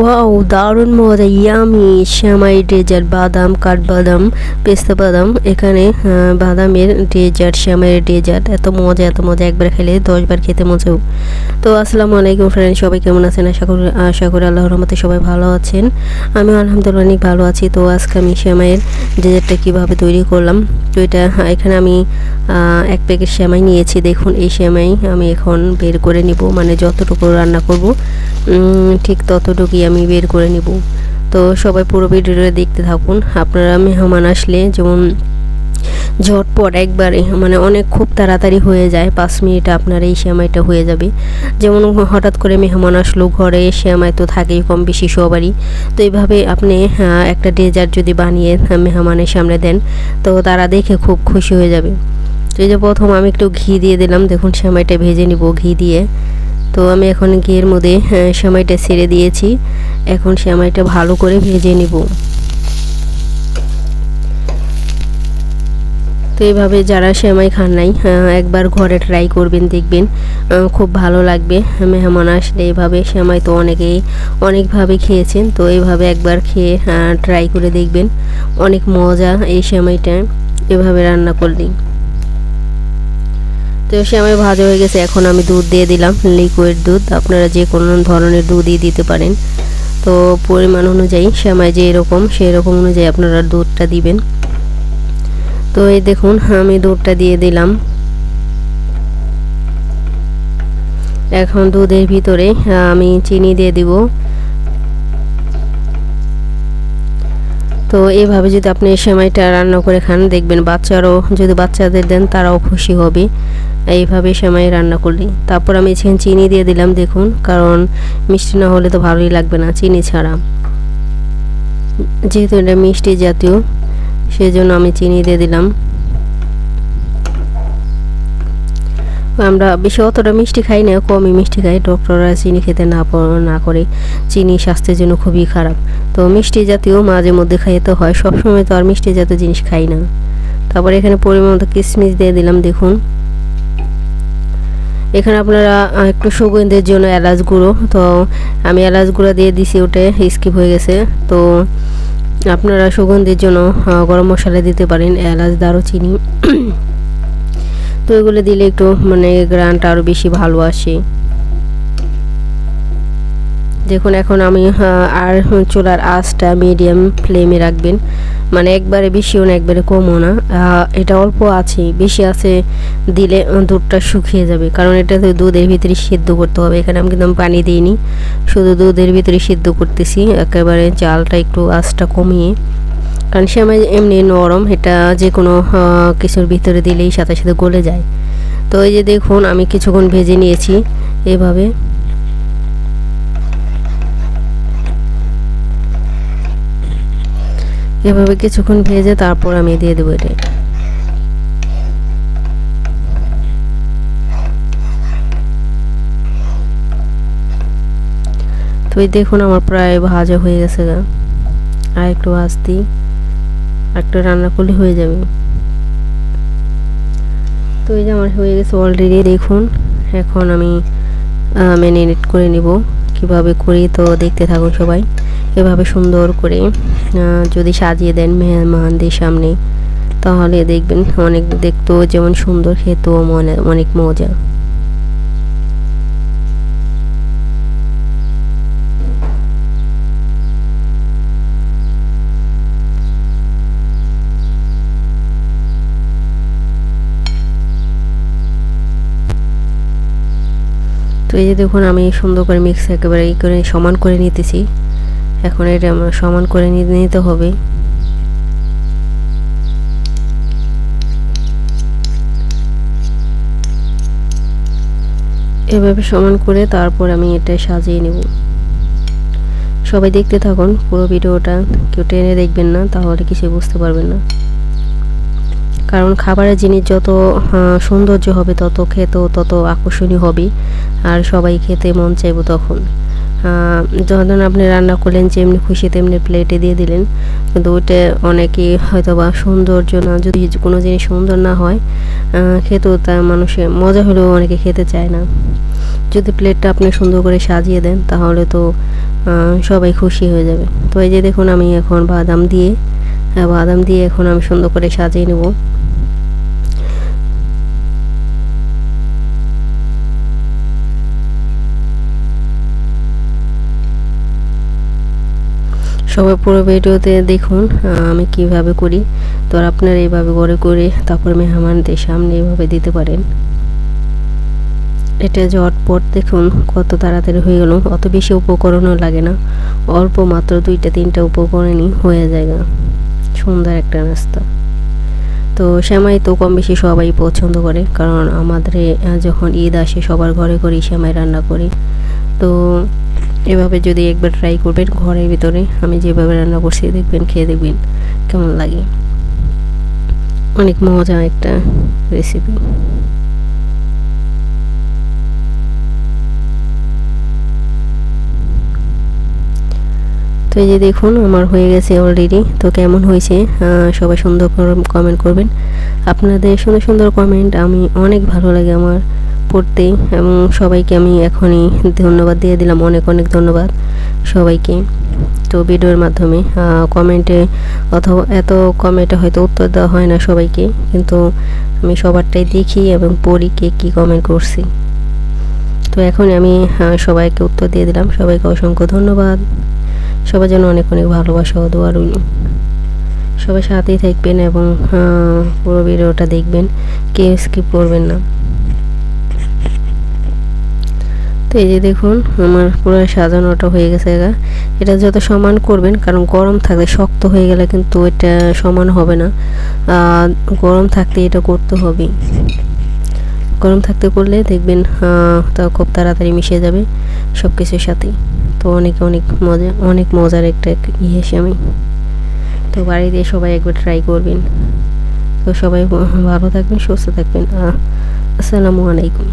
Wow দারুণ মজা yummy শ্যামাই dessert বাদাম, কাঠবাদাম, পেস্তা বাদাম। এখানে বাদামের ডেজার্ট শ্যামাইয়ের ডেজার্ট এত মজা এত মজা, একবার খেলে দশবার খেতে মজাও। তো আসসালামু আলাইকুম ফ্রেন্ড সবাই কেমন আছেন? আশা করি আশা করি আল্লাহর রহমতে সবাই ভালো আছেন। আমি আলহামদুলিল্লাহ অনেক ভালো আছি। তো আজকে আমি শ্যামাইয়ের ডেজার্টটা কীভাবে তৈরি করলাম? তো এটা, এখানে আমি এক প্যাকেট শ্যামাই নিয়েছি। দেখুন, এই শ্যামাই আমি এখন বের করে নিব। মানে যতটুকু রান্না করব ঠিক ততটুকুই আমি বের করে নিব। তো সবাই পুরো ভিডিওটা দেখতে থাকুন। আপনারা মেহমান আসলে যেমন ঝটপট একবারে মানে অনেক খুব তাড়াতাড়ি হয়ে যায় পাঁচ মিনিটে আপনার এই শ্যামাইটা হয়ে যাবে। যেমন হঠাৎ করে মেহমান আসলো ঘরে শ্যামাই তো থাকেই কম বেশি সবারই। তো এইভাবে আপনি আহ, একটা ডেজার্ট যদি বানিয়ে মেহমানের সামনে দেন তো তারা দেখে খুব খুশি হয়ে যাবে। তো এই যে প্রথম আমি একটু ঘি দিয়ে দিলাম দেখুন শ্যামাইটা ভেজে নিব ঘি দিয়ে। তো আমি এখন ঘিয়ের মধ্যে আহ, শ্যামাইটা ছেড়ে দিয়েছি। এখন শ্যামাইটা ভালো করে ভেজে নিব। তো এইভাবে যারা সেমাই খান নাই একবার ঘরে ট্রাই করবেন দেখবেন খুব ভালো লাগবে। মেহমান আসলে এইভাবে সেমাই তো অনেকেই অনেকভাবে খেয়েছেন তো এইভাবে একবার খেয়ে ট্রাই করে দেখবেন। অনেক মজা এই সেমাইটা এভাবে রান্না করলেই তো সেমাই ভাজা হয়ে গেছে, এখন আমি দুধ দিয়ে দিলাম লিকুইড দুধ, আপনারা যে কোনো ধরনের দুধই দিতে পারেন। তো পরিমাণ অনুযায়ী সেমাই যে এরকম সেই রকম অনুযায়ী আপনারা দুধটা দিবেন। তো এই দেখুন, আমি দুধটা দিয়ে দিলাম। এখন দুধের ভিতরে আমি চিনি দিয়ে দিব। তো এইভাবে যদি আপনি সেমাইটা রান্না করে খান, দেখবেন বাচ্চারাও, যদি বাচ্চাদের দেন, তারাও খুশি হবে। এইভাবে সেমাই রান্না করলে। তারপর আমি এখানে চিনি দিয়ে দিলাম, দেখুন, কারণ মিষ্টি না হলে তো ভালোই লাগবে না চিনি ছাড়া। যেহেতু এটা মিষ্টি জাতীয় সেই জন্য আমি চিনি দিয়ে দিলাম। আমরা বেশি অতটা মিষ্টি খাই না, কমই মিষ্টি খাই, ডক্টররা চিনি খেতে না না করে চিনি স্বাস্থ্যের জন্য খুবই খারাপ। তো মিষ্টি জাতীয় মাঝে মধ্যে খাইতে হয়, সবসময় তো আর মিষ্টি জাতীয় জিনিস খাই না। তারপরে এখানে পরিমাণ মতো কিশমিশ দিয়ে দিলাম, দেখুন। এখানে আপনারা একটু সুগন্ধের জন্য এলাচ গুঁড়ো। তো আমি এলাচ গুঁড়ো দিয়ে দিছি, ওটা স্কিপ হয়ে গেছে। তো আপনারা সুগন্ধির জন্য গরম মশলা দিতে পারেন এলাচ, দারুচিনি। তো এগুলো দিলে একটু মানে গ্রানটা আরও বেশি ভালো আসে। দেখুন এখন আমি আহ, আর চুলার আঁচটা মিডিয়াম ফ্লেমে রাখবেন। মানে একবারে বেশিও না একবারে কমও না। এটা অল্প আছে বেশি আছে দিলে দুধটা শুকিয়ে যাবে। কারণ এটা তো দুধের ভিতরে সিদ্ধ করতে হবে। এখানে আমি কিন্তু পানি দিইনি শুধু দুধের ভিতরে সিদ্ধ করতেছি। একেবারে চালটা একটু আঁচটা কমিয়ে। কারণ সেমাই এমনি নরম এটা যে কোনো কিছুর ভিতরে দিলেই সাথে সাথে গলে যায়। তো এই যে দেখুন আমি কিছুক্ষণ ভেজে নিয়েছি এভাবে। এভাবে কিছুক্ষণ ভেজে তারপর আমি দিয়ে দেবো এটা। তো এই দেখুন আমার প্রায় ভাজা হয়ে গেছে গা। আর একটু ভাজতেই একটা রান্না করলে হয়ে যাবে। তো এই যে আমার হয়ে গেছে অলরেডি দেখুন, এখন আমি ম্যারিনেট করে নিব। কীভাবে করি তো দেখতে থাকুন সবাই। এভাবে সুন্দর করে যদি সাজিয়ে দেন মেহমানদের সামনে, তাহলে দেখবেন অনেক দেখতেও যেমন সুন্দর, খেতেও মনে, অনেক মজা। তো এই যে দেখুন, আমি সুন্দর করে মিক্স একেবারে করে সমান করে নিতেছি। এখন এটা আমার সমান করে নিতে হবে। এভাবে সমান করে তারপর আমি এটা সাজিয়ে নেব। সবাই দেখতে থাকুন পুরো ভিডিওটা কেউ টেনে দেখবেন না তাহলে কিছু বুঝতে পারবেন না। কারণ খাবারের জিনিস যত আহ, সৌন্দর্য হবে তত খেতেও তত আকর্ষণীয় হবে আর সবাই খেতে মন চাইব তখন। যখন আপনি রান্না করলেন, যেমনি খুশি তেমনি প্লেটে দিয়ে দিলেন, কিন্তু ওইটা অনেকেই হয়তো বা সৌন্দর্য না, যদি কোনো জিনিস সুন্দর না হয় খেতেও তা মানুষের মজা হলেও অনেকে খেতে চায় না। যদি প্লেটটা আপনি সুন্দর করে সাজিয়ে দেন, তাহলে তো সবাই খুশি হয়ে যাবে। তো এই যে দেখুন, আমি এখন বাদাম দিয়ে বাদাম দিয়ে এখন আমি সুন্দর করে সাজিয়ে নেব। সবাই পুরো ভিডিওতে দেখুন আমি কীভাবে করি। তো আপনারা এইভাবে করে করে তারপর মেহমানদের সামনে এভাবে দিতে পারেন। এটা ঝটপট দেখুন কত তাড়াতাড়ি হয়ে গেল। অত বেশি উপকরণও লাগে না। অল্প মাত্র দুইটা, তিনটা উপকরণই হয়ে যায় সুন্দর একটা নাস্তা। তো শ্যামাই তো কম বেশি সবাই পছন্দ করে, কারণ আমাদের যখন ঈদ আসে সবার ঘরে ঘরেই শ্যামাই রান্না করি। তো এভাবে যদি একবার ট্রাই করবেন ঘরের ভিতরে, আমি যেভাবে রান্না করছি দেখবেন খেয়ে দেখবেন কেমন লাগে। অনেক মজা একটা রেসিপি তো এই যে দেখুন, আমার হয়ে গেছে অলরেডি তো কেমন হয়েছে? সবাই সুন্দর কমেন্ট করবেন। আপনাদের সুন্দর সুন্দর কমেন্ট আমি অনেক ভালো লাগে আমার পড়তে এবং সবাইকে আমি এখনই ধন্যবাদ দিয়ে দিলাম। অনেক অনেক ধন্যবাদ সবাইকে। তো ভিডিওর মাধ্যমে কমেন্টে অথবা এত কমেন্টে হয়তো উত্তর দেওয়া হয় না সবাইকে, কিন্তু আমি সবারটাই দেখি এবং পড়ি কে কী কমেন্ট করছি। তো এখন আমি সবাইকে উত্তর দিয়ে দিলাম। সবাইকে অসংখ্য ধন্যবাদ। সবার জন্য অনেক অনেক ভালোবাসা ও দোয়া রইল। সবাই সাথেই থাকবেন এবং পুরো ভিডিওটা দেখবেন, কেউ স্কিপ করবেন না। তো এই যে দেখুন, আমার পুরো সাজানোটা হয়ে গেছে গা। এটা যত সমান করবেন, কারণ গরম থাকলে শক্ত হয়ে গেলে কিন্তু এটা সমান হবে না। গরম থাকতে এটা করতে হবে গরম থাকতে করলে দেখবেন তা খুব তাড়াতাড়ি মিশে যাবে সব কিছুর সাথেই। তো অনেক অনেক মজা, অনেক মজার একটা ইয়ে আমি। তো বাড়িতে সবাই একবার ট্রাই করবেন। তো সবাই ভালো থাকবেন, সুস্থ থাকবেন। আসসালামু আলাইকুম।